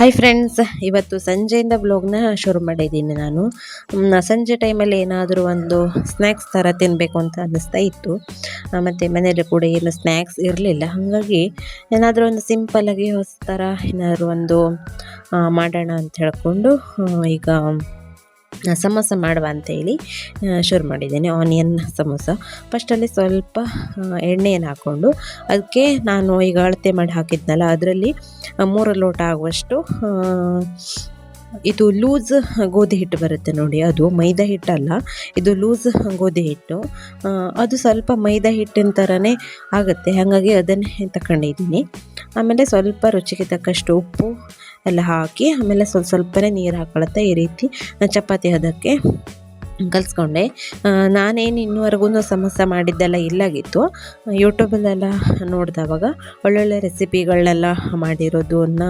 Hi friends ಇವತ್ತು ಸಂಜೆಯಿಂದ ಬ್ಲಾಗ್ನ ಶುರು ಮಾಡಿದ್ದೀನಿ ನಾನು. ಸಂಜೆ ಟೈಮಲ್ಲಿ ಏನಾದರೂ ಒಂದು ಸ್ನ್ಯಾಕ್ಸ್ ಥರ ತಿನ್ನಬೇಕು ಅಂತ ಅನ್ನಿಸ್ತಾ ಇತ್ತು. ಮತ್ತು ಮನೆಯಲ್ಲಿ ಕೂಡ ಏನು ಸ್ನ್ಯಾಕ್ಸ್ ಇರಲಿಲ್ಲ. ಹಾಗಾಗಿ ಏನಾದರೂ ಒಂದು ಸಿಂಪಲ್ಲಾಗಿ ಹೊಸ ಥರ ಏನಾದರೂ ಒಂದು ಮಾಡೋಣ ಅಂತ ಹೇಳ್ಕೊಂಡು ಈಗ ಸಮೋಸ ಮಾಡುವ ಅಂತೇಳಿ ಶುರು ಮಾಡಿದ್ದೇನೆ. ಆನಿಯನ್ ಸಮೋಸ. ಫಸ್ಟಲ್ಲಿ ಸ್ವಲ್ಪ ಎಣ್ಣೆಯನ್ನು ಹಾಕ್ಕೊಂಡು, ಅದಕ್ಕೆ ನಾನು ಈಗ ಅಳತೆ ಮಾಡಿ ಹಾಕಿದ್ನಲ್ಲ, ಅದರಲ್ಲಿ ಮೂರು ಲೋಟ ಆಗುವಷ್ಟು ಇದು ಲೂಸ್ ಗೋಧಿ ಹಿಟ್ಟು ಬರುತ್ತೆ ನೋಡಿ, ಅದು ಮೈದಾ ಹಿಟ್ಟಲ್ಲ, ಇದು ಲೂಸ್ ಗೋಧಿ ಹಿಟ್ಟು. ಅದು ಸ್ವಲ್ಪ ಮೈದಾ ಹಿಟ್ಟಿನ ಥರನೇ ಆಗುತ್ತೆ, ಹಾಗಾಗಿ ಅದನ್ನೇ ತಗೊಂಡಿದ್ದೀನಿ ಆಮೇಲೆ ಸ್ವಲ್ಪ ರುಚಿಗೆ ತಕ್ಕಷ್ಟು ಉಪ್ಪು ಎಲ್ಲ ಹಾಕಿ ಆಮೇಲೆ ಸ್ವಲ್ಪ ಸ್ವಲ್ಪನೇ ನೀರು ಹಾಕೊಳ್ಳುತ್ತೆ ಈ ರೀತಿ. ಚಪಾತಿ ಹದಕ್ಕೆ ಕಲಿಸ್ಕೊಂಡೆ. ನಾನೇನು ಇನ್ನೂವರೆಗೂ ಸಮಸ್ಯೆ ಮಾಡಿದ್ದೆಲ್ಲ ಇಲ್ಲಾಗಿತ್ತು. ಯೂಟ್ಯೂಬಲ್ಲೆಲ್ಲ ನೋಡಿದವಾಗ ಒಳ್ಳೊಳ್ಳೆ ರೆಸಿಪಿಗಳನ್ನೆಲ್ಲ ಮಾಡಿರೋದನ್ನ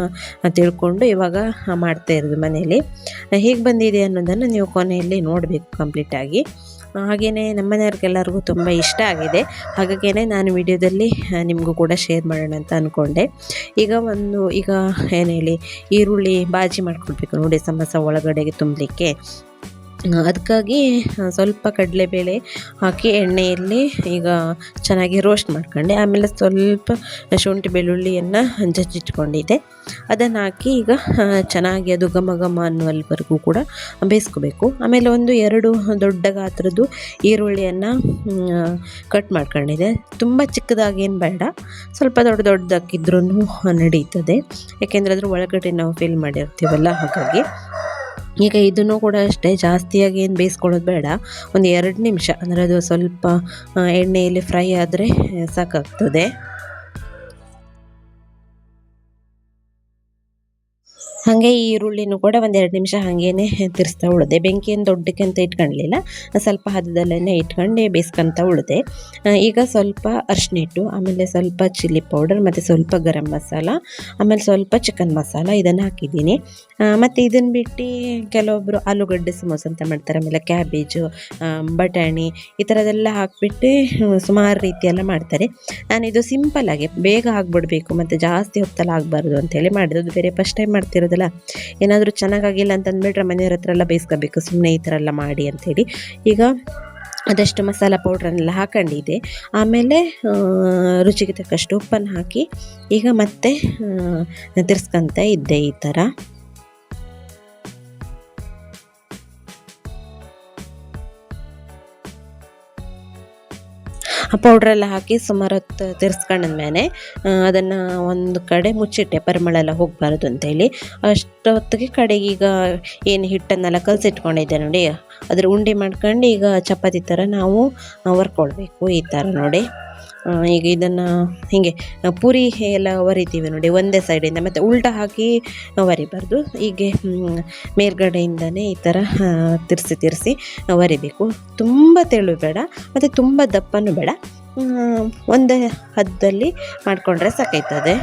ತಿಳ್ಕೊಂಡು ಇವಾಗ ಮಾಡ್ತಾ ಇರೋದು ಮನೇಲಿ. ಹೇಗೆ ಬಂದಿದೆ ಅನ್ನೋದನ್ನು ನೀವು ಕೊನೆಯಲ್ಲಿ ನೋಡಬೇಕು ಕಂಪ್ಲೀಟಾಗಿ. ಹಾಗೆಯೇ ನಮ್ಮನೆಯವ್ರಿಗೆಲ್ಲರಿಗೂ ತುಂಬ ಇಷ್ಟ ಆಗಿದೆ. ಹಾಗಾಗೇ ನಾನು ವಿಡಿಯೋದಲ್ಲಿ ನಿಮಗೂ ಕೂಡ ಶೇರ್ ಮಾಡೋಣ ಅಂತ ಅಂದ್ಕೊಂಡೆ ಈಗ ಒಂದು, ಈಗ ಏನು ಹೇಳಿ, ಈರುಳ್ಳಿ ಬಾಜಿ ಮಾಡ್ಕೊಳ್ಬೇಕು ನೋಡಿ, ಸಮೋಸ ಒಳಗಡೆಗೆ ತುಂಬಲಿಕ್ಕೆ. ಅದಕ್ಕಾಗಿ ಸ್ವಲ್ಪ ಕಡಲೆಬೇಳೆ ಹಾಕಿ ಎಣ್ಣೆಯಲ್ಲಿ ಈಗ ಚೆನ್ನಾಗಿ ರೋಸ್ಟ್ ಮಾಡ್ಕೊಂಡೆ. ಆಮೇಲೆ ಸ್ವಲ್ಪ ಶುಂಠಿ ಬೆಳ್ಳುಳ್ಳಿಯನ್ನು ಜಜ್ಜಿಟ್ಕೊಂಡಿದ್ದೆ. ಅದನ್ನು ಹಾಕಿ ಈಗ ಚೆನ್ನಾಗಿ ಅದು ಘಮ ಘಮ ಅನ್ನುವಲ್ವರೆಗೂ ಕೂಡ ಬೇಯಿಸ್ಕೋಬೇಕು. ಆಮೇಲೆ ಒಂದು ಎರಡು ದೊಡ್ಡ ಗಾತ್ರದ್ದು ಈರುಳ್ಳಿಯನ್ನು ಕಟ್ ಮಾಡ್ಕೊಂಡಿದ್ದೆ. ತುಂಬ ಚಿಕ್ಕದಾಗೇನು ಬೇಡ, ಸ್ವಲ್ಪ ದೊಡ್ಡ ದೊಡ್ಡದಾಗಿದ್ರೂ ನಡೀತದೆ. ಯಾಕೆಂದರೆ ಅದ್ರ ಒಳಗಡೆ ನಾವು ಫಿಲ್ ಮಾಡಿರ್ತೀವಲ್ಲ ಹಾಗಾಗಿ. ಈಗ ಇದನ್ನು ಕೂಡ ಅಷ್ಟೇ ಜಾಸ್ತಿಯಾಗಿ ಏನು ಬೇಯಿಸ್ಕೊಳ್ಳೋದು ಬೇಡ. ಒಂದು ಎರಡು ನಿಮಿಷ, ಅಂದರೆ ಅದು ಸ್ವಲ್ಪ ಎಣ್ಣೆಯಲ್ಲಿ ಫ್ರೈ ಆದರೆ ಸಾಕಾಗ್ತದೆ. ಹಾಗೆ ಈ ಈರುಳ್ಳಿನೂ ಕೂಡ ಒಂದೆರಡು ನಿಮಿಷ ಹಾಗೇನೆ ತಿರ್ಸ್ತಾ ಉಳಿದೆ. ಬೆಂಕಿಯನ್ನು ದೊಡ್ಡಕ್ಕೆ ಅಂತ ಇಟ್ಕೊಳ್ಳಲಿಲ್ಲ ಸ್ವಲ್ಪ ಹದದಲ್ಲೇ ಇಟ್ಕೊಂಡು ಬೇಯಿಸ್ಕೊಂತ ಉಳಿದೆ. ಈಗ ಸ್ವಲ್ಪ ಅರ್ಶಿನ ಇಟ್ಟು ಆಮೇಲೆ ಸ್ವಲ್ಪ ಚಿಲ್ಲಿ ಪೌಡರ್, ಮತ್ತು ಸ್ವಲ್ಪ ಗರಂ ಮಸಾಲ, ಆಮೇಲೆ ಸ್ವಲ್ಪ ಚಿಕನ್ ಮಸಾಲ ಇದನ್ನು ಹಾಕಿದ್ದೀನಿ. ಮತ್ತು ಇದನ್ನು ಬಿಟ್ಟು ಕೆಲವೊಬ್ಬರು ಆಲೂಗಡ್ಡೆ ಸಮೋಸ ಅಂತ ಮಾಡ್ತಾರೆ, ಆಮೇಲೆ ಕ್ಯಾಬೇಜು ಬಟಾಣಿ ಈ ಥರದೆಲ್ಲ ಹಾಕಿಬಿಟ್ಟು ಸುಮಾರು ರೀತಿಯೆಲ್ಲ ಮಾಡ್ತಾರೆ. ನಾನಿದು ಸಿಂಪಲ್ಲಾಗಿ, ಬೇಗ ಆಗಿಬಿಡಬೇಕು, ಮತ್ತು ಜಾಸ್ತಿ ಹೊತ್ತಲ್ಲಿ ಆಗಬಾರ್ದು ಅಂತೇಳಿ ಮಾಡಿದ್ದು. ಅದು ಬೇರೆ ಫಸ್ಟ್ ಟೈಮ್ ಮಾಡ್ತಿರೋದಲ್ಲ ಏನಾದರೂ ಚೆನ್ನಾಗಾಗಿಲ್ಲ ಅಂತ ಅಂದ್ಬಿಟ್ರೆ ಮನೆಯವ್ರ ಹತ್ರ ಎಲ್ಲ ಬೇಯಿಸ್ಕೋಬೇಕು ಸುಮ್ಮನೆ ಈ ಥರ ಎಲ್ಲ ಮಾಡಿ ಅಂಥೇಳಿ. ಈಗ ಅದಷ್ಟು ಮಸಾಲ ಪೌಡ್ರನ್ನೆಲ್ಲ ಹಾಕೊಂಡಿದ್ದೆ. ಆಮೇಲೆ ರುಚಿಗೆ ತಕ್ಕಷ್ಟು ಉಪ್ಪನ್ನು ಹಾಕಿ, ಈಗ ಮತ್ತೆ ತಿರ್ಸ್ಕೊಂತ ಇದ್ದೆ ಈ ಥರ. ಪೌಡ್ರೆಲ್ಲ ಹಾಕಿ ಸುಮಾರು ಹೊತ್ತು ತಿರ್ಸ್ಕೊಂಡಾದ್ಮೇಲೆ ಅದನ್ನು ಒಂದು ಕಡೆ ಮುಚ್ಚಿಟ್ಟೆ ಪರಿಮಳೆಲ್ಲ ಹೋಗಬಾರ್ದು ಅಂತೇಳಿ ಅಷ್ಟೊತ್ತಿಗೆ ಕಡೆಗೆ ಈಗ ಏನು ಹಿಟ್ಟನ್ನೆಲ್ಲ ಕಲಸಿಟ್ಕೊಂಡಿದ್ದೆ ನೋಡಿ. ಅದ್ರ ಉಂಡೆ ಮಾಡ್ಕೊಂಡು ಈಗ ಚಪಾತಿ ಥರ ನಾವು ಹೊರ್ಕೊಳ್ಬೇಕು ಈ ಥರ ನೋಡಿ. ಈಗ ಇದನ್ನು ಹೀಗೆ ಪೂರಿ ಎಲ್ಲ ಒರಿತೀವಿ ನೋಡಿ, ಒಂದೇ ಸೈಡಿಂದ ಮತ್ತು ಉಲ್ಟಾ ಹಾಕಿ ಒರಿಬಾರ್ದು. ಹೀಗೆ ಮೇಲ್ಗಡೆಯಿಂದನೇ ಈ ಥರ ತಿರ್ಸಿ ತಿರ್ಸಿ ಒರಿಬೇಕು. ತುಂಬ ತೆಳು ಬೇಡ, ಮತ್ತು ತುಂಬ ದಪ್ಪನೂ ಬೇಡ. ಒಂದೇ ಹದ್ದಲ್ಲಿ ಮಾಡಿಕೊಂಡ್ರೆ ಸಾಕಾಯ್ತದೆ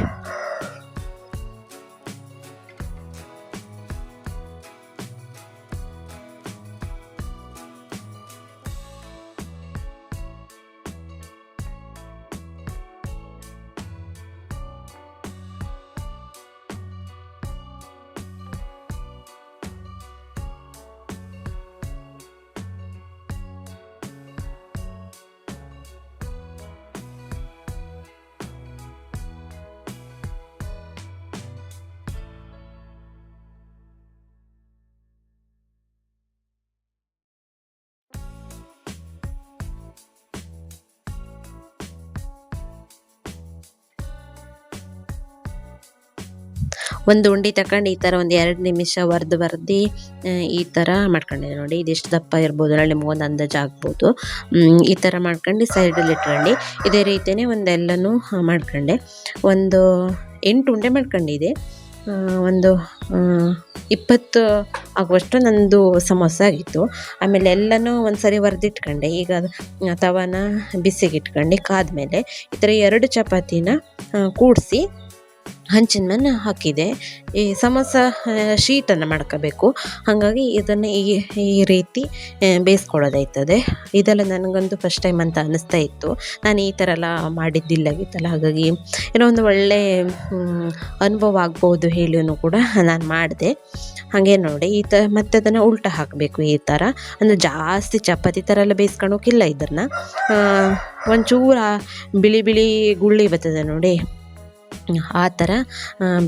ಒಂದು ಉಂಡೆ ತಗೊಂಡು ಈ ಥರ ಒಂದು ಎರಡು ನಿಮಿಷ ವರ್ದು ವರ್ದು ಈ ಥರ ಮಾಡ್ಕೊಂಡಿದ್ದೆ ನೋಡಿ. ಇದೆಷ್ಟು ದಪ್ಪ ಇರ್ಬೋದು ಅಲ್ಲಿ ಒಂದು ಅಂದಾಜು ಆಗ್ಬೋದು. ಈ ಥರ ಮಾಡ್ಕೊಂಡು ಸೈಡಲ್ಲಿ ಇಟ್ಕೊಂಡು ಇದೇ ರೀತಿಯೇ ಒಂದೆಲ್ಲನೂ ಮಾಡ್ಕೊಂಡೆ. ಒಂದು ಎಂಟು ಉಂಡೆ ಮಾಡ್ಕೊಂಡಿದ್ದೆ ಒಂದು ಇಪ್ಪತ್ತು ಆಗುವಷ್ಟು ನಂದು ಸಮೋಸ ಆಗಿತ್ತು. ಆಮೇಲೆ ಎಲ್ಲನೂ ಒಂದು ಸರಿ ಒರೆದಿಟ್ಕೊಂಡೆ ಈಗ ತವನ ಬಿಸಿಗೆ ಇಟ್ಕೊಂಡು ಕಾದ್ಮೇಲೆ ಈ ಥರ ಎರಡು ಚಪಾತಿನ ಕೂಡಿಸಿ ಹಂಚಿನ ಮೇಲೆ ಹಾಕಿದೆ. ಈ ಸಮೋಸ ಶೀಟನ್ನು ಮಾಡ್ಕೋಬೇಕು. ಹಾಗಾಗಿ ಇದನ್ನು ಈ ಈ ರೀತಿ ಬೇಯಿಸ್ಕೊಳ್ಳೋದಾಯ್ತದೆ. ಇದೆಲ್ಲ ನನಗೊಂದು ಫಸ್ಟ್ ಟೈಮ್ ಅಂತ ಅನ್ನಿಸ್ತಾ ಇತ್ತು. ನಾನು ಈ ಥರ ಎಲ್ಲ ಮಾಡಿದ್ದಿಲ್ಲಾಗಿತ್ತಲ್ಲ, ಹಾಗಾಗಿ ಏನೋ ಒಂದು ಒಳ್ಳೆ ಅನುಭವ ಆಗ್ಬೋದು ಹೇಳಿಯೂ ಕೂಡ ನಾನು ಮಾಡಿದೆ. ಹಾಗೆ ನೋಡಿ, ಈ ಥರ ಮತ್ತೆ ಅದನ್ನು ಉಲ್ಟ ಹಾಕಬೇಕು ಈ ಥರ. ಅಂದರೆ ಜಾಸ್ತಿ ಚಪಾತಿ ಥರ ಎಲ್ಲ ಬೇಯಿಸ್ಕೊಳೋಕ್ಕಿಲ್ಲ ಇದನ್ನು. ಒಂಚೂರು ಬಿಳಿ ಬಿಳಿ ಗುಳ್ಳಿ ಬರ್ತದೆ ನೋಡಿ. ಆ ಥರ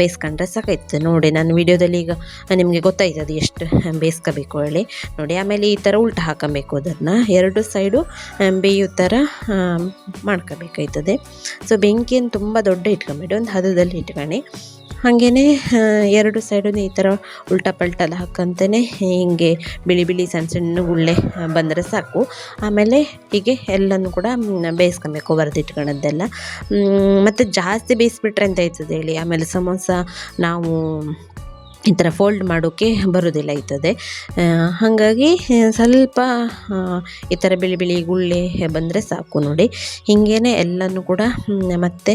ಬೇಯಿಸ್ಕೊಂಡ್ರೆ ಸಾಕಾಯ್ತು. ನೋಡಿ, ನಾನು ವಿಡಿಯೋದಲ್ಲಿ ಈಗ ನಿಮಗೆ ಗೊತ್ತಾಯ್ತು ಅದು ಎಷ್ಟು ಬೇಯಿಸ್ಕೋಬೇಕು ಹೇಳಿ. ನೋಡಿ, ಆಮೇಲೆ ಈ ಥರ ಉಲ್ಟ ಹಾಕಬೇಕು ಅದನ್ನು. ಎರಡು ಸೈಡು ಬೇಯೋ ಥರ ಮಾಡ್ಕೋಬೇಕಾಯ್ತದೆ. ಸೊ ಬೆಂಕಿಯನ್ನು ತುಂಬ ದೊಡ್ಡ ಇಟ್ಕೊಂಬೇಡಿ, ಒಂದು ಹದದಲ್ಲಿ ಇಟ್ಕೊಳ್ಳಿ. ಹಾಗೆಯೇ ಎರಡು ಸೈಡು ಈ ಥರ ಉಲ್ಟಾ ಪಲ್ಟೆಲ್ಲ ಹಾಕಂತಲೇ ಹೀಗೆ ಬಿಳಿ ಬಿಳಿ ಸಣ್ಣ ಸಣ್ಣ ಗುಳ್ಳೆ ಬಂದರೆ ಸಾಕು. ಆಮೇಲೆ ಹೀಗೆ ಎಲ್ಲನೂ ಕೂಡ ಬೇಯಿಸ್ಕೊಬೇಕು ಬರೆದಿಟ್ಕೊಳ್ಳೋದೆಲ್ಲ ಮತ್ತು ಜಾಸ್ತಿ ಬೇಯಿಸ್ಬಿಟ್ರೆ ಅಂತ ಆಯ್ತದೆ ಹೇಳಿ? ಆಮೇಲೆ ಸಮೋಸ, ನಾವು ಈ ಥರ ಫೋಲ್ಡ್ ಮಾಡೋಕ್ಕೆ ಬರೋದಿಲ್ಲ ಆಯ್ತದೆ. ಹಾಗಾಗಿ ಸ್ವಲ್ಪ ಈ ಥರ ಬಿಳಿ ಬಿಳಿ ಗುಳ್ಳೆ ಬಂದರೆ ಸಾಕು ನೋಡಿ. ಹೀಗೇ ಎಲ್ಲನೂ ಕೂಡ ಮತ್ತೆ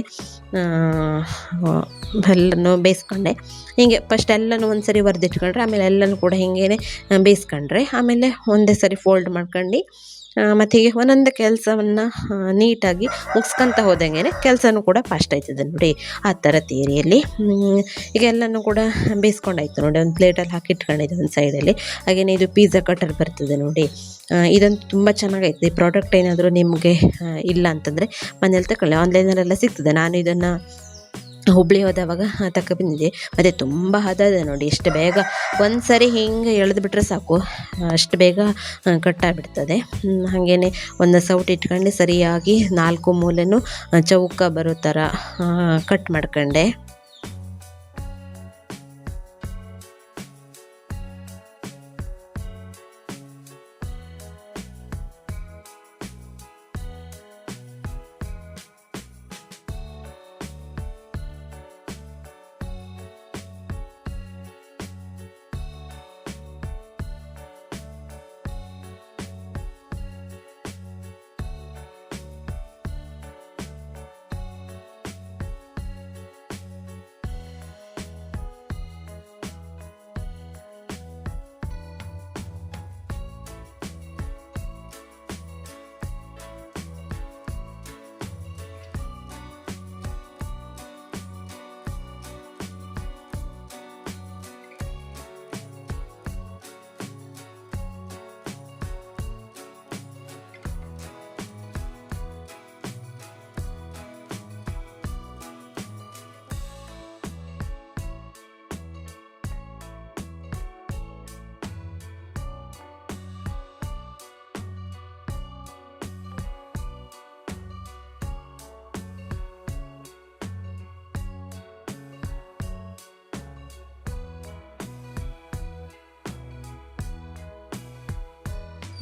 ಎಲ್ಲನೂ ಬೇಯಿಸ್ಕೊಂಡೆ. ಹೀಗೆ ಫಸ್ಟ್ ಎಲ್ಲನೂ ಒಂದು ಸರಿ ಒರೆದಿಟ್ಕೊಂಡ್ರೆ, ಆಮೇಲೆ ಎಲ್ಲನೂ ಕೂಡ ಹೀಗೇ ಬೇಯಿಸ್ಕೊಂಡ್ರೆ, ಆಮೇಲೆ ಒಂದೇ ಸರಿ ಫೋಲ್ಡ್ ಮಾಡ್ಕೊಂಡು ಮತ್ತು ಹೀಗೆ ಒಂದೊಂದು ಕೆಲಸವನ್ನು ನೀಟಾಗಿ ಮುಗಿಸ್ಕೊಂತ ಹೋದಂಗೆ ಕೆಲಸನೂ ಕೂಡ ಫಾಸ್ಟ್ ಆಯ್ತದೆ ನೋಡಿ ಆ ಥರ ಥಿಯರಿಯಲ್ಲಿ ಈಗ ಎಲ್ಲನೂ ಕೂಡ ಬೇಯಿಸ್ಕೊಂಡಾಯ್ತು ನೋಡಿ, ಒಂದು ಪ್ಲೇಟಲ್ಲಿ ಹಾಕಿ ಇಟ್ಕೊಂಡಿದ್ದೆ ಒಂದು ಸೈಡಲ್ಲಿ ಹಾಗೇನೆ ಇದು ಪಿಜ್ಜಾ ಕಟರ್ ಬರ್ತದೆ ನೋಡಿ. ಇದಂತೂ ತುಂಬ ಚೆನ್ನಾಗೈತೆ. ಈ ಪ್ರಾಡಕ್ಟ್ ಏನಾದರೂ ನಿಮಗೆ ಇಲ್ಲ ಅಂತಂದರೆ ಮನೇಲಿ ತಗೊಳ್ಳಿ ಆನ್ಲೈನಲ್ಲೆಲ್ಲ ಸಿಗ್ತದೆ. ನಾನು ಇದನ್ನು ಹುಬ್ಳಿ ಹೋದವಾಗ ತಕ್ಕ ಬಂದಿದ್ದೆ. ಮತ್ತು ತುಂಬ ಹದ ಇದೆ ನೋಡಿ, ಎಷ್ಟು ಬೇಗ ಒಂದು ಸರಿ ಹಿಂಗೆ ಎಳೆದು ಬಿಟ್ಟರೆ ಸಾಕು. ಅಷ್ಟು ಬೇಗ ಕಟ್ಟಾಗಿಬಿಡ್ತದೆ. ಹಾಗೇ ಒಂದು ಸೌಟ್ ಇಟ್ಕೊಂಡು ಸರಿಯಾಗಿ ನಾಲ್ಕು ಮೂಲೆಯೂ ಚೌಕ ಬರೋ ಥರ ಕಟ್ ಮಾಡ್ಕೊಂಡೆ.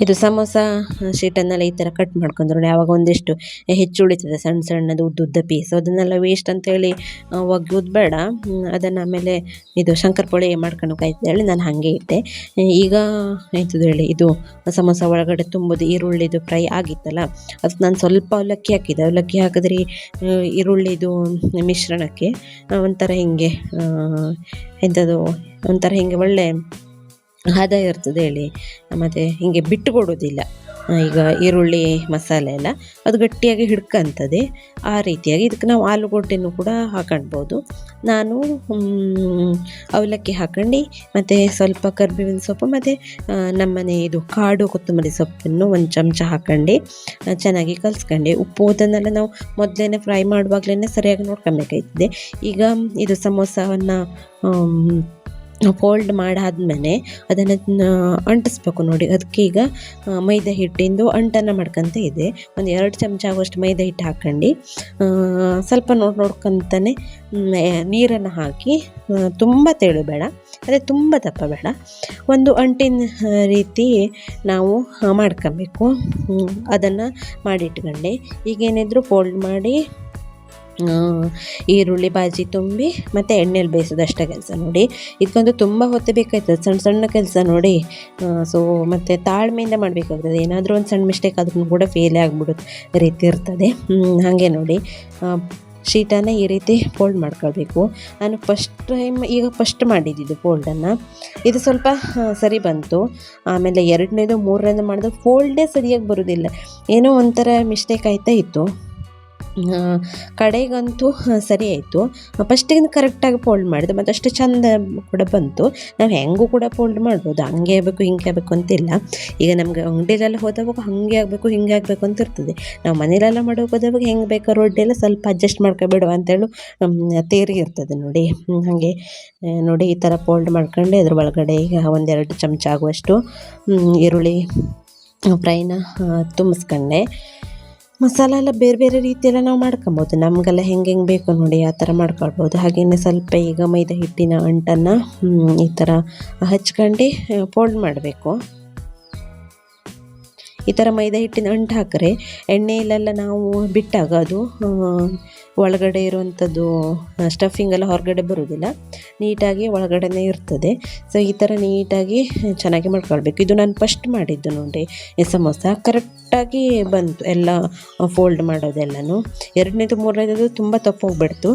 ಇದು ಸಮೋಸ ಶೀಟನ್ನೆಲ್ಲ ಈ ಥರ ಕಟ್ ಮಾಡ್ಕೊಂಡ್ರು. ಯಾವಾಗ ಒಂದಿಷ್ಟು ಹೆಚ್ಚು ಉಳಿತದೆ ಸಣ್ಣ ಸಣ್ಣದು, ಉದ್ದ ಉದ್ದ ಪೀಸ್ ಅದನ್ನೆಲ್ಲ ವೇಸ್ಟ್ ಅಂತೇಳಿ ಒಗ್ಯೋದು ಬೇಡ. ಅದನ್ನು ಆಮೇಲೆ ಇದು ಶಂಕರಪೊಳಿ ಮಾಡ್ಕೊಂಡು ಹೇಳಿ ನಾನು ಹಾಗೆ ಇಟ್ಟೆ ಈಗ ಆಯ್ತದ ಹೇಳಿ, ಇದು ಸಮೋಸ ಒಳಗಡೆ ತುಂಬೋದು ಈರುಳ್ಳಿದು ಫ್ರೈ ಆಗಿತ್ತಲ್ಲ ಅದಕ್ಕೆ ನಾನು ಸ್ವಲ್ಪ ಅವಲಕ್ಕಿ ಹಾಕಿದ್ದೆ. ಅವಲಕ್ಕಿ ಹಾಕಿದ್ರೆ ಈರುಳ್ಳಿದು ಮಿಶ್ರಣಕ್ಕೆ ಒಂಥರ ಹಿಂಗೆ ಎಂಥದು ಎಂಥದ್ದು ಒಂಥರ ಹಿಂಗೆ ಒಳ್ಳೆ ಹದ ಇರ್ತದೆ ಹೇಳಿ. ಮತ್ತು ಹೀಗೆ ಬಿಟ್ಟು ಕೊಡೋದಿಲ್ಲ. ಈಗ ಈರುಳ್ಳಿ, ಮಸಾಲೆ ಎಲ್ಲ ಅದು ಗಟ್ಟಿಯಾಗಿ ಹಿಡ್ಕಂತದೆ. ಆ ರೀತಿಯಾಗಿ ಇದಕ್ಕೆ ನಾವು ಆಲೂಗಡ್ಡೆನೂ ಕೂಡ ಹಾಕೊಳ್ಬೋದು ನಾನು ಅವಲಕ್ಕಿ ಹಾಕೊಂಡು, ಮತ್ತು ಸ್ವಲ್ಪ ಕರ್ಬೇವಿನ ಸೊಪ್ಪು, ಮತ್ತು ನಮ್ಮನೆ ಇದು ಕಾಡು ಕೊತ್ತಂಬರಿ ಸೊಪ್ಪನ್ನು ಒಂದು ಚಮಚ ಹಾಕೊಂಡು ಚೆನ್ನಾಗಿ ಕಲಿಸ್ಕೊಂಡೆ. ಉಪ್ಪು ಅದನ್ನೆಲ್ಲ ನಾವು ಮೊದಲೇ ಫ್ರೈ ಮಾಡುವಾಗಲೇ ಸರಿಯಾಗಿ ನೋಡ್ಕೊಬೇಕಾಯ್ತದೆ ಈಗ ಇದು ಸಮೋಸವನ್ನು ಫೋಲ್ಡ್ ಮಾಡಾದ್ಮೇಲೆ ಅದನ್ನು ಅಂಟಿಸ್ಬೇಕು ನೋಡಿ. ಅದಕ್ಕೆ ಈಗ ಮೈದಾ ಹಿಟ್ಟಿಂದು ಅಂಟನ್ನು ಮಾಡ್ಕೊತ ಇದೆ. ಒಂದು ಎರಡು ಚಮಚ ಆಗುವಷ್ಟು ಮೈದಾ ಹಿಟ್ಟು ಹಾಕ್ಕೊಂಡು ಸ್ವಲ್ಪ ನೋಡಿ, ನೋಡ್ಕೊಂತಾನೆ ನೀರನ್ನು ಹಾಕಿ ತುಂಬ ತೆಳು ಬೇಡ. ಅದೇ ತುಂಬ ದಪ್ಪ ಬೇಡ. ಒಂದು ಅಂಟಿನ ರೀತಿ ನಾವು ಮಾಡ್ಕೊಬೇಕು. ಅದನ್ನು ಮಾಡಿಟ್ಕೊಂಡೆ. ಈಗೇನಿದ್ರು ಫೋಲ್ಡ್ ಮಾಡಿ ಈರುಳ್ಳಿ ಬಾಜಿ ತುಂಬಿ ಮತ್ತು ಎಣ್ಣೆಲಿ ಬೇಯಿಸೋದಷ್ಟೇ ಕೆಲಸ ನೋಡಿ. ಇದಕ್ಕೊಂದು ತುಂಬ ಹೊತ್ತು ಬೇಕಾಯ್ತದೆ, ಸಣ್ಣ ಸಣ್ಣ ಕೆಲಸ ನೋಡಿ. ಸೊ ಮತ್ತು ತಾಳ್ಮೆಯಿಂದ ಮಾಡಬೇಕಾಗ್ತದೆ. ಏನಾದರೂ ಒಂದು ಸಣ್ಣ ಮಿಸ್ಟೇಕ್ ಆದ್ರೂ ಕೂಡ ಫೇಲೇ ಆಗಿಬಿಡೋ ರೀತಿ ಇರ್ತದೆ. ಹಾಗೆ ನೋಡಿ. ಶೀಟನ್ನು ಈ ರೀತಿ ಫೋಲ್ಡ್ ಮಾಡ್ಕೊಳ್ಬೇಕು. ನಾನು ಫಸ್ಟ್ ಟೈಮ್ ಈಗ ಫಸ್ಟ್ ಮಾಡಿದ್ದಿದ್ದು ಫೋಲ್ಡನ್ನು ಇದು ಸ್ವಲ್ಪ ಸರಿ ಬಂತು. ಆಮೇಲೆ ಎರಡನೇದು, ಮೂರನೇದು ಮಾಡಿದ್ರೆ ಫೋಲ್ಡೇ ಸರಿಯಾಗಿ ಬರೋದಿಲ್ಲ. ಏನೋ ಒಂಥರ ಮಿಸ್ಟೇಕ್ ಆಯ್ತಾ ಇತ್ತು. ಕಡೆಗಂತೂ ಸರಿ ಆಯಿತು. ಫಸ್ಟಿಗೆ ಕರೆಕ್ಟಾಗಿ ಫೋಲ್ಡ್ ಮಾಡಿದೆ. ಮತ್ತು ಅಷ್ಟು ಚಂದ ಕೂಡ ಬಂತು. ನಾವು ಹೆಂಗೂ ಕೂಡ ಫೋಲ್ಡ್ ಮಾಡ್ಬೋದು. ಹಂಗೆ ಆಗಬೇಕು, ಹಿಂಗೆ ಆಗಬೇಕು ಅಂತಿಲ್ಲ. ಈಗ ನಮಗೆ ಅಂಗಡಿಲೆಲ್ಲ ಹೋದಾಗ ಹಾಗೆ ಆಗಬೇಕು, ಹಿಂಗೆ ಆಗಬೇಕು ಅಂತ ಇರ್ತದೆ. ನಾವು ಮನೇಲೆಲ್ಲ ಮಾಡೋಕೆ ಹೋದಾಗ ಹೆಂಗೆ ಬೇಕಾ ರೊಡ್ಡೆಲ್ಲ ಸ್ವಲ್ಪ ಅಡ್ಜಸ್ಟ್ ಮಾಡ್ಕೊಬೇಡುವ ಅಂತೇಳು ತೇರಿ ಇರ್ತದೆ ನೋಡಿ. ಹಾಗೆ ನೋಡಿ ಈ ಥರ ಫೋಲ್ಡ್ ಮಾಡ್ಕೊಂಡು. ಅದ್ರ ಒಳಗಡೆ ಈಗ ಒಂದೆರಡು ಚಮಚ ಆಗುವಷ್ಟು ಈರುಳ್ಳಿ ಫ್ರೈನ ತುಂಬಿಸ್ಕೊಂಡೆ. ಮಸಾಲ ಎಲ್ಲ ಬೇರೆ ಬೇರೆ ರೀತಿಯೆಲ್ಲ ನಾವು ಮಾಡ್ಕೊಬೋದು. ನಮಗೆಲ್ಲ ಹೆಂಗೆ ಹೆಂಗೆ ಬೇಕು ನೋಡಿ ಆ ಥರ ಮಾಡ್ಕೊಳ್ಬೋದು. ಹಾಗೆಯೇ ಸ್ವಲ್ಪ ಈಗ ಮೈದಾ ಹಿಟ್ಟಿನ ಅಂಟನ್ನು ಈ ಥರ ಹಚ್ಕೊಂಡು ಫೋಲ್ಡ್ ಮಾಡಬೇಕು. ಈ ಥರ ಮೈದಾ ಹಿಟ್ಟಿನ ಅಂಟು ಹಾಕಿದ್ರೆ ಎಣ್ಣೆಯಲ್ಲೆಲ್ಲ ನಾವು ಬಿಟ್ಟಾಗ ಅದು ಒಳಗಡೆ ಇರುವಂಥದ್ದು ಸ್ಟಫಿಂಗ್ ಎಲ್ಲ ಹೊರಗಡೆ ಬರೋದಿಲ್ಲ ನೀಟಾಗಿ ಒಳಗಡೆನೇ ಇರ್ತದೆ. ಸೊ ಈ ಥರ ನೀಟಾಗಿ ಚೆನ್ನಾಗಿ ಮಾಡ್ಕೊಳ್ಬೇಕು. ಇದು ನಾನು ಫಸ್ಟ್ ಮಾಡಿದ್ದು ನೋಡಿ. ಸಮೋಸ ಕರೆಕ್ಟಾಗಿ ಬಂತು. ಎಲ್ಲ ಫೋಲ್ಡ್ ಮಾಡೋದೆಲ್ಲನೂ. ಎರಡನೇದು, ಮೂರನೇದು ತುಂಬ ತಪ್ಪೋಗ್ಬಿಡ್ತು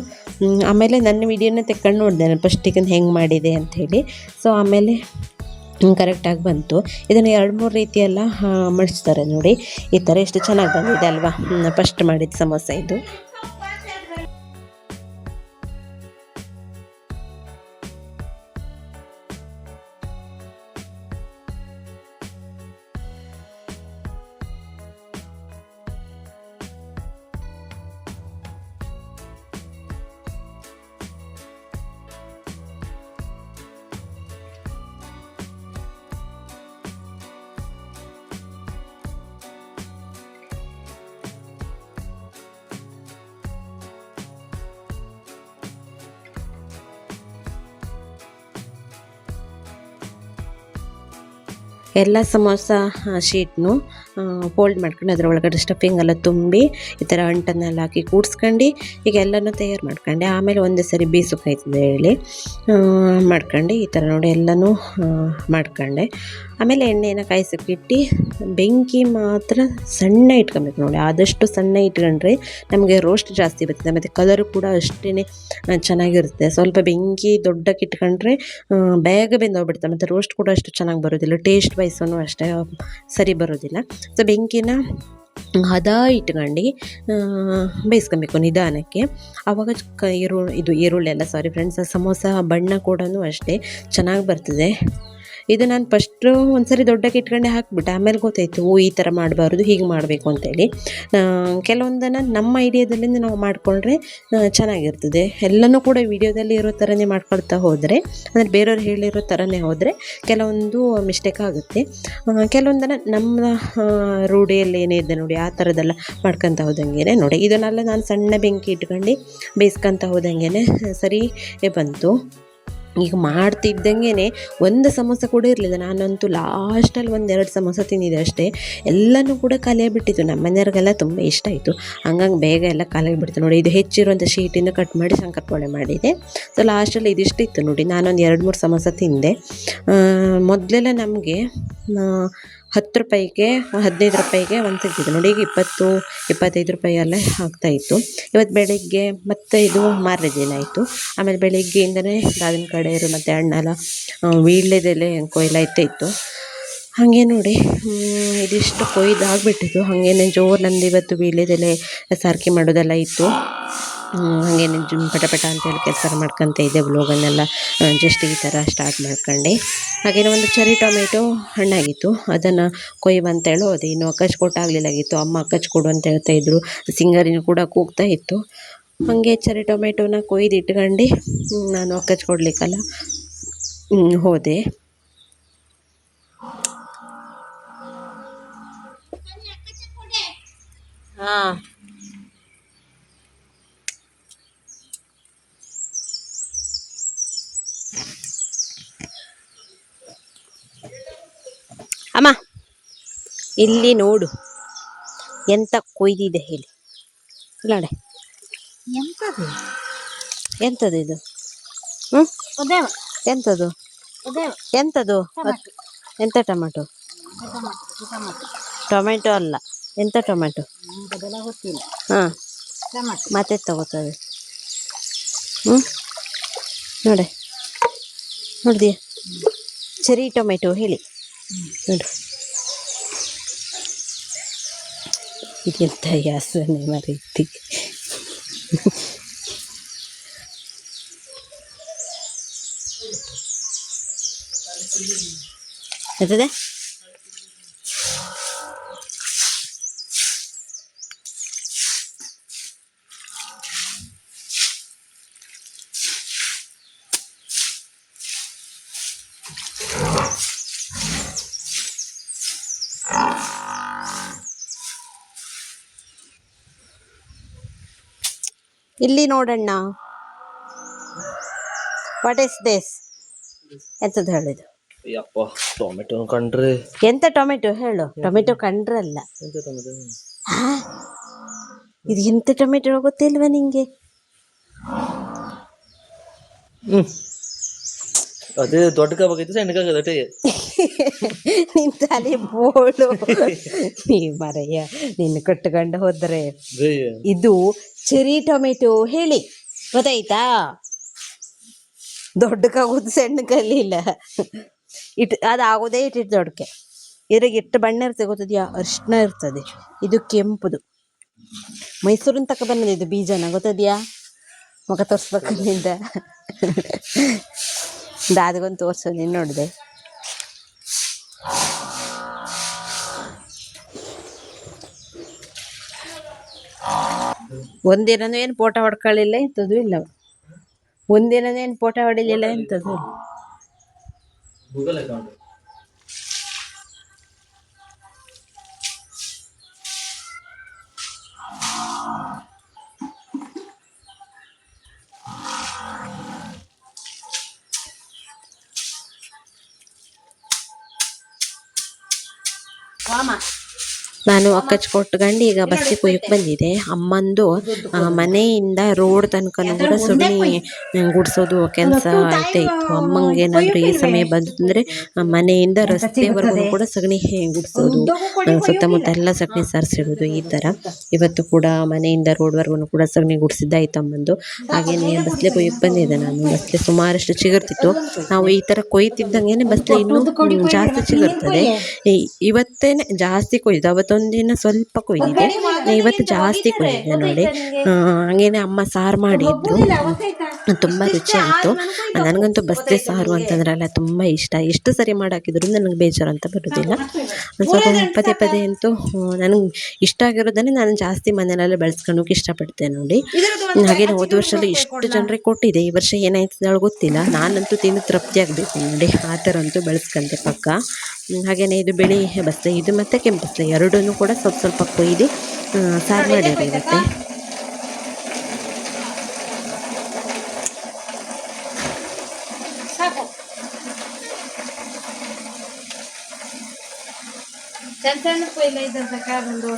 ಆಮೇಲೆ ನನ್ನ ವಿಡಿಯೋನ ತೆಕ್ಕೊಂಡು ನೋಡಿದೆ. ನಾನು ಫಸ್ಟಿಗೆ ಹೆಂಗೆ ಮಾಡಿದೆ ಅಂಥೇಳಿ ಸೊ ಆಮೇಲೆ ಕರೆಕ್ಟಾಗಿ ಬಂತು. ಇದನ್ನು ಎರಡು, ಮೂರು ರೀತಿಯೆಲ್ಲ ಮಡಿಸ್ತಾರೆ ನೋಡಿ. ಈ ಥರ ಎಷ್ಟು ಚೆನ್ನಾಗಿ ಬಂದಿದೆ ಅಲ್ವಾ? ಫಸ್ಟ್ ಮಾಡಿದ ಸಮೋಸ ಇದು. ಎಲ್ಲ ಸಮೋಸ ಶೀಟ್ನು ಫೋಲ್ಡ್ ಮಾಡ್ಕೊಂಡು ಅದರ ಒಳಗಡೆ ಸ್ಟಫಿಂಗ್ ಎಲ್ಲ ತುಂಬಿ, ಈ ಥರ ಅಂಟನ್ನೆಲ್ಲ ಹಾಕಿ ಕೂಡ್ಸ್ಕೊಂಡು, ಈಗ ಎಲ್ಲನೂ ತಯಾರು ಮಾಡ್ಕೊಂಡೆ. ಆಮೇಲೆ ಒಂದೇ ಸರಿ ಬೀಸುಕಾಯ್ತದೆ ಹೇಳಿ ಮಾಡ್ಕೊಂಡು. ಈ ಥರ ನೋಡಿ ಎಲ್ಲನೂ ಮಾಡ್ಕೊಂಡೆ. ಆಮೇಲೆ ಎಣ್ಣೆನ ಕಾಯ್ಸೋಕ್ಕಿಟ್ಟು ಬೆಂಕಿ ಮಾತ್ರ ಸಣ್ಣ ಇಟ್ಕೊಬೇಕು ನೋಡಿ. ಆದಷ್ಟು ಸಣ್ಣ ಇಟ್ಕೊಂಡ್ರೆ ನಮಗೆ ರೋಸ್ಟ್ ಜಾಸ್ತಿ ಬರ್ತದೆ ಮತ್ತು ಕಲರ್ ಕೂಡ ಅಷ್ಟೇ ಚೆನ್ನಾಗಿರುತ್ತೆ. ಸ್ವಲ್ಪ ಬೆಂಕಿ ದೊಡ್ಡಕ್ಕೆ ಇಟ್ಕೊಂಡ್ರೆ ಬೇಗ ಬೆಂದೋಗ್ಬಿಡ್ತದೆ ಮತ್ತು ರೋಸ್ಟ್ ಕೂಡ ಅಷ್ಟು ಚೆನ್ನಾಗಿ ಬರೋದಿಲ್ಲ. ಟೇಸ್ಟ್ ವೈಸೂ ಅಷ್ಟೇ ಸರಿ ಬರೋದಿಲ್ಲ. ಸೊ ಬೆಂಕಿನ ಹದ ಇಟ್ಕೊಂಡು ಬೇಯಿಸ್ಕೊಬೇಕು ನಿಧಾನಕ್ಕೆ. ಆವಾಗ ಕ ಈರು ಇದು ಈರುಳ್ಳಿ ಅಲ್ಲ ಸಾರಿ ಫ್ರೆಂಡ್ಸ್ ಸಮೋಸ, ಬಣ್ಣ ಕೂಡ ಅಷ್ಟೇ ಚೆನ್ನಾಗಿ ಬರ್ತದೆ. ಇದು ನಾನು ಫಸ್ಟು ಒಂದ್ಸರಿ ದೊಡ್ಡಕ್ಕೆ ಇಟ್ಕೊಂಡೆ ಹಾಕ್ಬಿಟ್ಟೆ. ಆಮೇಲೆ ಗೊತ್ತಾಯಿತು, ಓ, ಈ ಥರ ಮಾಡಬಾರ್ದು, ಹೀಗೆ ಮಾಡಬೇಕು ಅಂತೇಳಿ. ಕೆಲವೊಂದನ್ನು ನಮ್ಮ ಐಡಿಯಾದಲ್ಲಿಂದ ನಾವು ಮಾಡಿಕೊಂಡ್ರೆ ಚೆನ್ನಾಗಿರ್ತದೆ. ಎಲ್ಲನೂ ಕೂಡ ವಿಡಿಯೋದಲ್ಲಿ ಇರೋ ಥರನೇ ಮಾಡ್ಕೊಳ್ತಾ ಹೋದರೆ, ಅಂದರೆ ಬೇರೆಯವ್ರು ಹೇಳಿರೋ ಥರನೇ ಹೋದರೆ ಕೆಲವೊಂದು ಮಿಸ್ಟೇಕ್ ಆಗುತ್ತೆ. ಕೆಲವೊಂದನ್ನು ನಮ್ಮ ರೂಢಿಯಲ್ಲಿ ಏನೇ ಏನಿದೆ ನೋಡಿ, ಆ ಥರದ್ದೆಲ್ಲ ಮಾಡ್ಕೊತ ಹೋದಂಗೆ ನೋಡಿ. ಇದನ್ನೆಲ್ಲ ನಾನು ಸಣ್ಣ ಬೆಂಕಿ ಇಟ್ಕೊಂಡು ಬೇಯಿಸ್ಕೊತ ಹೋದಂಗೆ ಸರಿ ಬಂತು. ಈಗ ಮಾಡ್ತಿದ್ದಂಗೆ ಒಂದು ಸಮೋಸ ಕೂಡ ಇರಲಿಲ್ಲ. ನಾನಂತೂ ಲಾಸ್ಟಲ್ಲಿ ಒಂದು ಎರಡು ಸಮೋಸ ತಿಂದಿದ್ದೆ ಅಷ್ಟೇ. ಎಲ್ಲನೂ ಕೂಡ ಖಾಲಿಯಾಗಿಬಿಟ್ಟಿತ್ತು ನಮ್ಮ ಮನೆಯವ್ರಿಗೆಲ್ಲ ತುಂಬ ಇಷ್ಟ ಆಯಿತು. ಹಂಗಂಗೆ ಬೇಗ ಎಲ್ಲ ಖಾಲಿಯಾಗಿಬಿಡ್ತು ನೋಡಿ ಇದು ಹೆಚ್ಚಿರುವಂಥ ಶೀಟಿಂದ ಕಟ್ ಮಾಡಿ ಶಂಕರಪೊಳೆ ಮಾಡಿದೆ. ಸೊ ಲಾಸ್ಟಲ್ಲಿ ಇದಿಷ್ಟು ಇತ್ತು ನೋಡಿ. ನಾನೊಂದು ಎರಡು ಮೂರು ಸಮೋಸ ತಿಂದೆ. ಮೊದಲೆಲ್ಲ ನಮಗೆ ಹತ್ತು ರೂಪಾಯಿಗೆ, ಹದಿನೈದು ರೂಪಾಯಿಗೆ ಒಂದು ಸಿಗ್ತಿತ್ತು ನೋಡಿ, ಈಗ ಇಪ್ಪತ್ತು, ಇಪ್ಪತ್ತೈದು ರೂಪಾಯಲ್ಲೇ ಎಲ್ಲ ಆಗ್ತಾಯಿತ್ತು ಇವತ್ತು ಬೆಳಿಗ್ಗೆ ಮತ್ತೆ ಇದು ಮಾರನೇ ದಿನ ಆಯಿತು. ಆಮೇಲೆ ಬೆಳಗ್ಗೆಯಿಂದನೇ ದಾದಿನ ಕಡೆಯವರು ಮತ್ತು ಅಣ್ಣೆಲ್ಲ ವೀಳ್ಯದೆಲೆ ಕೊಯ್ಲು ಇತ್ತು. ಹಾಗೆ ನೋಡಿ ಇದಿಷ್ಟು ಕೊಯ್ದು ಆಗಿಬಿಟ್ಟಿತ್ತು ಹಾಗೇನೆ ಜೋರು ನಂದು ಇವತ್ತು ವೀಳ್ಯದೆಲೆ ಸಾರಿಕೆ ಮಾಡೋದೆಲ್ಲ ಇತ್ತು. ಹಾಗೇನೆ ಜುಮ್ ಪಟ ಪಟ ಅಂತೇಳಿ ಕೆಲಸ ಮಾಡ್ಕೊತ ಇದ್ದೆ ಬ್ಲೋಗನ್ನೆಲ್ಲ ಜಸ್ಟ್ ಈ ಥರ ಸ್ಟಾರ್ಟ್ ಮಾಡ್ಕೊಂಡೆ. ಹಾಗೇನೆ ಒಂದು ಚೆರಿ ಟೊಮೆಟೊ ಹಣ್ಣಾಗಿತ್ತು. ಅದನ್ನು ಕೊಯ್ಯುವಂತೇಳಿ ಹೋದೆ ಇನ್ನು ಕೊಟ್ಟಾಗಲಿಲ್ಲಾಗಿತ್ತು. ಅಮ್ಮ ಕೊಡು ಅಂತ ಹೇಳ್ತಾ ಇದ್ರು. ಸಿಂಗರಿನೂ ಕೂಡ ಕೂಗ್ತಾ ಇತ್ತು. ಹಾಗೆ ಚೆರಿ ಟೊಮೆಟೊನ ಕೊಯ್ದು ಇಟ್ಕೊಂಡು ನಾನು ಕಚ್ಕೊಡ್ಲಿಕ್ಕಲ್ಲ ಹ್ಮ್, ಹೋದೆ. ಹಾಂ. ಅಮ್ಮ ಇಲ್ಲಿ ನೋಡು. ಎಂತ ಕೊಯ್ದಿದೆ ಹೇಳಿ. ಇಲ್ಲಾಡೆ. ಎಂತದು? ಎಂಥದ್ದು ಇದು? ಹ್ಞೂ ಎಂಥದ್ದು ಎಂಥದ್ದು ಟೊಮೆಟೊ ಎಂಥ ಟೊಮೆಟೊ ಟೊಮೆಟೊ ಅಲ್ಲ. ಎಂಥ ಟೊಮೆಟೊ ಹಾ. ಮತ್ತೆ ತಗೋತದೆ ಹ್ಞೂ ನೋಡೆ. ನೋಡಿದ್ಯಾ? ಚೆರಿ ಟೊಮೆಟೊ ಹೇಳಿ. ನೋಡು ಇದೆಂತ ಯಾಸನೆ ಮರೀತಿ ಎತ್ತದೆ ಇಲ್ಲಿ ನೋಡಣ್ಣ. ವಾಟ್ ಇಸ್ ದಿಸ್ ಎಂತದ್ದು ಹೇಳಿದ್ದು ಯಪ್ಪ ಟೊಮೆಟೊ ಕಂಡ್ರೆ. ಎಂತ ಟೊಮೆಟೊ ಹೇಳು. ಟೊಮೆಟೊ ಕಂಡ್ರಲ್ಲ? ಇದು ಎಂತ ಟೊಮೆಟೊ ಗೊತ್ತಿಲ್ವಾ ನಿಂಗೆ? ಅದೇ ದೊಡ್ಡ ಕಬಾಗೈತೆ ಸಣ್ಣ ಕಾಗದಟೆ ನಿನ್ ತಲೆ ಬೋಳು. ನೀ ಮರಯ್ಯ ನಿನ್ನ ಕಟ್ಕೊಂಡು ಹೋದ್ರೆ ಇದು ಚೆರಿ ಟೊಮೆಟೊ ಹೇಳಿ. ಗೊತ್ತಾಯ್ತಾ? ದೊಡ್ಡಕ್ಕಾಗೋದು ಸಣ್ಣಕ್ಕಾಗಲಿಲ್ಲ ಇಟ್ ಅದು ಆಗೋದೇ ಇಟ್ಟಿಟ್ಟು ದೊಡ್ಡಕ್ಕೆ ಇದ್ರಾಗ ಎಷ್ಟು ಬಣ್ಣ ಇರ್ತದೆ ಗೊತ್ತಿದ್ಯಾ? ಅರ್ಶಿನ ಇರ್ತದೆ. ಇದು ಕೆಂಪುದು. ಮೈಸೂರಿನ ತಕ್ಕ ಬಂದಿದೆ ಇದು ಬೀಜನ ಗೊತ್ತದ್ಯಾ? ಮಗ ತೋರಿಸ್ಬೇಕು ನಿಂದ. ದಾದಗೊಂದು ತೋರಿಸೋ ನೀನು ನೋಡಿದೆ. ಒಂದಿನನೂ ಏನು ಫೋಟೋ ಹೊಡ್ಕೊಳ್ಳಿಲ್ಲ ಎಂಥದ್ದು ಇಲ್ಲ. ಒಂದಿನನೂ ಏನು ಫೋಟೋ ಹೊಡಿಲಿಲ್ಲ ಎಂಥದ್ದು ಇಲ್ಲ. ನಾನು ಅಕ್ಕಚ್ ಕೊಟ್ಕೊಂಡು ಈಗ ಬಸ್ಸಿಗೆ ಕೊಯ್ಯಕ್ಕೆ ಬಂದಿದೆ ಅಮ್ಮಂದು ಮನೆಯಿಂದ ರೋಡ್ ತನಕ ಕೂಡ ಸಗಣಿ ಗುಡಿಸೋದು ಕೆಲಸ ಆಯ್ತೆ ಇತ್ತು. ಅಮ್ಮಂಗೆ ಏನಾದರೂ ಈ ಸಮಯ ಬಂತಂದ್ರೆ ಮನೆಯಿಂದ ರಸ್ತೆವರೆಗೂ ಕೂಡ ಸಗಣಿ ಗುಡಿಸೋದು ಸುತ್ತಮುತ್ತ ಎಲ್ಲ ಸಗಣಿ ಸಾರಿಸಿಡೋದು ಈ ಥರ. ಇವತ್ತು ಕೂಡ ಮನೆಯಿಂದ ರೋಡ್ವರೆಗೂ ಕೂಡ ಸಗಣಿ ಗುಡಿಸಿದ್ದಾಯ್ತು ಅಮ್ಮಂದು. ಹಾಗೇನೆ ಬಸ್ಲೆ ಕೊಯ್ಯಕ್ಕೆ ಬಂದಿದ್ದೆ ನಾನು. ಬಸ್ಲೆ ಸುಮಾರಷ್ಟು ಚಿಗುರ್ತಿತ್ತು. ನಾವು ಈ ಥರ ಕೊಯ್ತಿದ್ದಂಗೆ ಬಸ್ಲೆ ಇನ್ನೂ ಜಾಸ್ತಿ ಚಿಗುರ್ತದೆ. ಇವತ್ತೇನೆ ಜಾಸ್ತಿ ಕೊಯ್ದು ಅವತ್ತೊಂದಿನ ಸ್ವಲ್ಪ ಕೊಯ್ದಿದೆ. ಇವತ್ತು ಜಾಸ್ತಿ ಕೊಯ್ದಿದೆ ನೋಡಿ. ಹಂಗೇನೆ ಅಮ್ಮ ಸಾರು ಮಾಡಿದ್ರು ತುಂಬ ರುಚಿ ಆಯಿತು. ನನಗಂತೂ ಬಸ್ತೆ ಸಾರು ಅಂತಂದ್ರಲ್ಲ ತುಂಬ ಇಷ್ಟ. ಎಷ್ಟು ಸರಿ ಮಾಡಾಕಿದ್ರು ನನಗೆ ಬೇಜಾರು ಅಂತ ಬರೋದಿಲ್ಲ. ಸ್ವಲ್ಪ ಪದೇ ಪದೇ ಅಂತೂ ನನಗೆ ಇಷ್ಟ ಆಗಿರೋದನ್ನೇ ನಾನು ಜಾಸ್ತಿ ಮನೆಯಲ್ಲೆಲ್ಲ ಬೆಳೆಸ್ಕೊಳ್ಳೋಕೆ ಇಷ್ಟಪಡ್ತೇನೆ ನೋಡಿ. ಹಾಗೇನೋ ಹೋದ ವರ್ಷದಲ್ಲಿ ಇಷ್ಟು ಜನರಿಗೆ ಕೊಟ್ಟಿದೆ. ಈ ವರ್ಷ ಏನಾಯ್ತು ಗೊತ್ತಿಲ್ಲ. ನಾನಂತೂ ತಿಂದು ತೃಪ್ತಿ ಆಗಬೇಕು ನೋಡಿ. ಆ ಥರ ಅಂತೂ ಬೆಳೆಸ್ಕೊಂಡೆ ಪಕ್ಕ. ಹಾಗೇನೆ ಇದು ಬಿಳಿ ಬಸ್ತೆ ಇದು ಮತ್ತು ಕೆಂಪು ಬಸ್ತೆ, ಎರಡನ್ನೂ ಕೂಡ ಸ್ವಲ್ಪ ಸ್ವಲ್ಪ ಕೊಯ್ದು ಸಾರು ಮಾಡಿರುತ್ತೆ ಸಣ್ಣ ಸಣ್ಣ ಕೊಯ್ಲ ಇದ್ದಂತ ಕಾಗೊಂಡು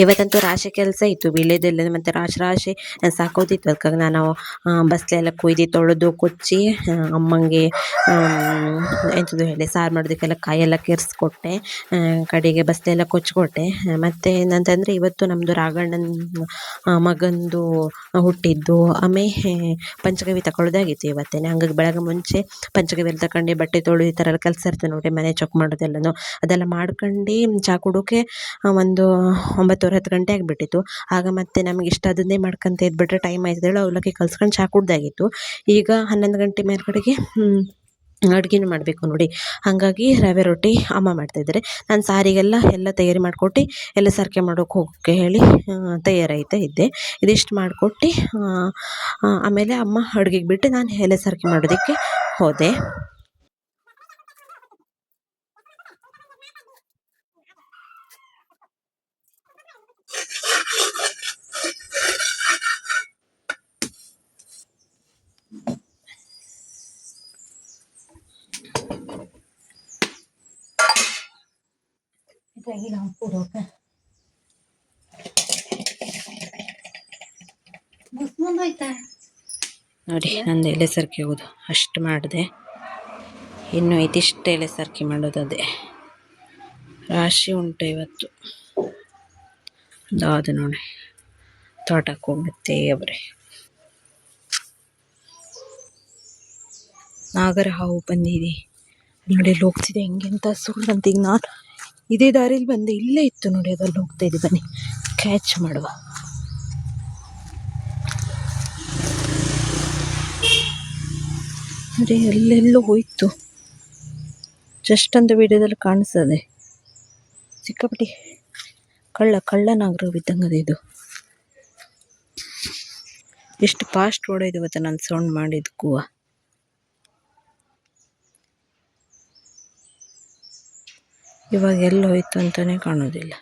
ಇವತ್ತಂತೂ ರಾಶಿ ಕೆಲಸ ಇತ್ತು ವೀಳ್ಯದೆಲೆ ಮತ್ತು ರಾಶಿ ರಾಶಿ ಸಾಕೋದಿತ್ತು. ಅದಕ್ಕಾಗಿ ನಾನು ಬಸ್ಲೆಲ್ಲ ಕೊಯ್ದು ತೊಳೆದು ಕೊಚ್ಚಿ ಅಮ್ಮಂಗೆ ಎಂಥದ್ದು ಹೇಳಿ ಸಾರು ಮಾಡೋದಕ್ಕೆಲ್ಲ ಕಾಯೆಲ್ಲ ಕೆರೆಸ್ಕೊಟ್ಟೆ ಕಡೆಗೆ ಬಸ್ಲೆಲ್ಲ ಕೊಚ್ಚಿಕೊಟ್ಟೆ. ಮತ್ತು ಏನಂತಂದರೆ ಇವತ್ತು ನಮ್ಮದು ರಾಘಣ್ಣನ ಆ, ಮಗಂದು ಹುಟ್ಟಿದ್ದು ಆಮೇಲೆ ಪಂಚಗವಿ ತಗೊಳ್ಳೋದಾಗಿತ್ತು ಇವತ್ತೇ ಹಂಗಾಗಿ ಬೆಳಗ್ಗೆ ಮುಂಚೆ ಪಂಚಗವಿಯಲ್ಲಿ ತಗೊಂಡು ಬಟ್ಟೆ ತೊಳೆದು ಈ ಥರ ಎಲ್ಲ ಕೆಲಸ ನೋಡಿ ಮನೆ ಚೊಕ್ ಮಾಡೋದೆಲ್ಲನೂ. ಅದೆಲ್ಲ ಮಾಡ್ಕೊಂಡು ಚಾ ಕುಡೋಕೆ ಒಂದು ಒಂಬತ್ತುವರೆ ಹತ್ತು ಗಂಟೆ ಆಗಿಬಿಟ್ಟಿತ್ತು. ಆಗ ಮತ್ತೆ ನಮಗೆ ಇಷ್ಟ ಅದನ್ನೇ ಮಾಡ್ಕೊಂತ ಇದ್ಬಿಟ್ರೆ ಟೈಮ್ ಆಯ್ತದೆ. ಹೇಳಿ ಅವಲಕ್ಕಿ ಕಲ್ಸ್ಕೊಂಡು ಚಾ ಕುಡ್ದಾಗಿತ್ತು. ಈಗ ಹನ್ನೊಂದು ಗಂಟೆ ಮೇಲ್ಗಡೆಗೆ ಅಡುಗೆನೂ ಮಾಡಬೇಕು ನೋಡಿ. ಹಾಗಾಗಿ ರವೆ ರೊಟ್ಟಿ ಅಮ್ಮ ಮಾಡ್ತಾಯಿದ್ದಾರೆ ನಾನು ಸಾರಿಗೆಲ್ಲ ಎಲ್ಲ ತಯಾರಿ ಮಾಡಿಕೊಟ್ಟು, ಎಲ್ಲ ಸರ್ಕೆ ಮಾಡೋಕೆ ಹೋಗೋಕ್ಕೆ ಹೇಳಿ ತಯಾರಾಯ್ತಾ ಇದ್ದೆ. ಇದಿಷ್ಟು ಮಾಡಿಕೊಟ್ಟು ಆಮೇಲೆ ಅಮ್ಮ ಅಡುಗೆಗೆ ಬಿಟ್ಟು ನಾನು ಎಲೆ ಸರ್ಕೆ ಮಾಡೋದಕ್ಕೆ ಹೋದೆ. ಇದಾಗಿ ನಾವು ಕೊಡೋಕ ನೋಡಿ, ನಂದು ಎಲೆ ಸರ್ಕಿ ಹೋಗೋದು. ಅಷ್ಟು ಮಾಡಿದೆ. ಇನ್ನು ಇದಿಷ್ಟು ಎಲೆ ಸರ್ಕೆ ಮಾಡೋದು ರಾಶಿ ಉಂಟು ಇವತ್ತು. ಅದು ನೋಡಿ. ತೋಟಕ್ಕೆ ಹೋಗುತ್ತೆ ಅವರೇ. ನಾಗರ ಹಾವು ಬಂದಿದೆ. ನೋಡಿ ಹೋಗ್ತಿದೆ. ಹೆಂಗೆ ಅಂತ ಸುಳ್ಳು ಈಗ ನಾನು ಇದೇ ದಾರಿಲಿ ಬಂದೆ ಇಲ್ಲೇ ಇತ್ತು ನೋಡಿ ಅದಲ್ಲಿ ಹೋಗ್ತಾ ಇದೆ ಬನ್ನಿ ಕ್ಯಾಚ್ ಮಾಡುವ. ಅರೆ ಎಲ್ಲೆಲ್ಲೂ ಹೋಯ್ತು. ಜಸ್ಟ್ ಅಂತ ವಿಡಿಯೋದಲ್ಲಿ ಕಾಣಿಸ್ತದೆ. ಸಿಕ್ಕಾಪಟ್ಟಿ ಕಳ್ಳ ಕಳ್ಳ ನಾಗರ ಇದ್ದಂಗದ ಇದು. ಎಷ್ಟು ಫಾಸ್ಟ್ ಓಡೋದು ಇವತ್ತು ನಾನು ಸೌಂಡ್ ಮಾಡಿದ್ಕೂ ಇವಾಗ ಎಲ್ಲಿ ಹೋಯ್ತು ಅಂತಲೇ ಕಾಣೋದಿಲ್ಲ.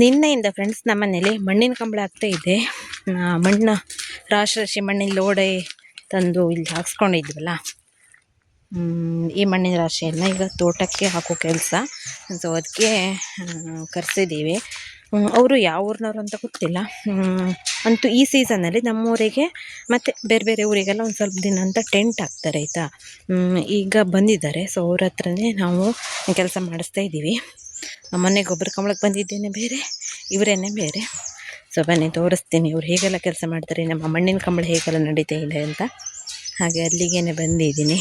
ನಿನ್ನೆಯಿಂದ ಫ್ರೆಂಡ್ಸ್ ನಮ್ಮ ಮನೇಲಿ ಮಣ್ಣಿನ ಕಂಬಳ ಆಗ್ತಾ ಇದೆ. ಮಣ್ಣ ರಾಶಿ ರಾಶಿ ಮಣ್ಣಿನ ಲೋಡೆ ತಂದು ಇಲ್ಲಿ ಹಾಕ್ಸ್ಕೊಂಡಿದ್ವಲ್ಲ? ಈ ಮಣ್ಣಿನ ರಾಶಿಯನ್ನು ಈಗ ತೋಟಕ್ಕೆ ಹಾಕೋ ಕೆಲಸ. ಸೊ ಅದಕ್ಕೆ ಕರೆಸಿದ್ದೀವಿ ಅವರು ಯಾವ ಊರಿನವ್ರು ಅಂತ ಗೊತ್ತಿಲ್ಲ. ಅಂತೂ ಈ ಸೀಸನಲ್ಲಿ ನಮ್ಮೂರಿಗೆ ಮತ್ತು ಬೇರೆ ಬೇರೆ ಊರಿಗೆಲ್ಲ ಒಂದು ಸ್ವಲ್ಪ ದಿನ ಅಂತ ಟೆಂಟ್ ಹಾಕ್ತಾರೆ ಆಯಿತಾ? ಈಗ ಬಂದಿದ್ದಾರೆ. ಸೊ ಅವ್ರ ಹತ್ರನೇ ನಾವು ಕೆಲಸ ಮಾಡಿಸ್ತಾ ಇದ್ದೀವಿ. ಮೊನ್ನೆ ಗೊಬ್ಬರ ಕಂಬಳಕ್ಕೆ ಬಂದಿದ್ದೇನೆ ಬೇರೆ, ಇವರೇನೆ ಬೇರೆ. ಸೊ ಬನ್ನಿ, ತೋರಿಸ್ತೀನಿ ಇವ್ರು ಹೇಗೆಲ್ಲ ಕೆಲಸ ಮಾಡ್ತಾರೆ, ನಮ್ಮ ಮಣ್ಣಿನ ಕಂಬಳ ಹೇಗೆಲ್ಲ ನಡೀತಾ ಇದೆ ಅಂತ. ಹಾಗೆ ಅಲ್ಲಿಗೇನೆ ಬಂದಿದ್ದೀನಿ.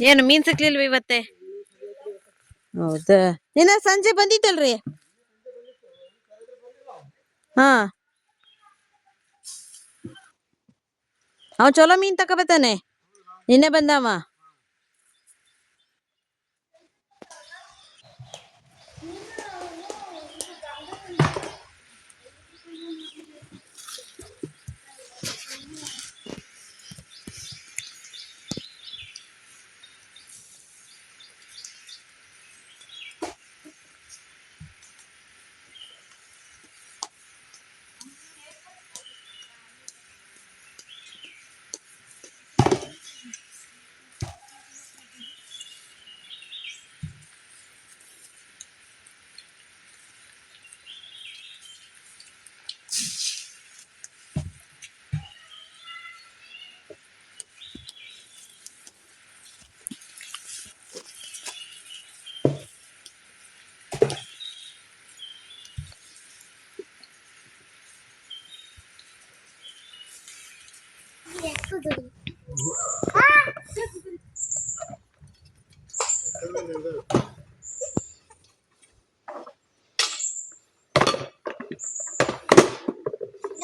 ಏನು, ಮೀನ್ ಸಿಕ್ಲಿಲ್ವ ಇವತ್ತೆ? ಹೌದಾ? ನಿನ್ನ ಸಂಜೆ ಬಂದಿತ್ತಲ್ರಿ? ಹಾ. ಅವ್ ಚಲೋ ಮೀನ್ ತಕೋಬತ್ತಾನೆ ನಿನ್ನೆ ಬಂದವ?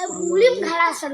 मुली घाला असेल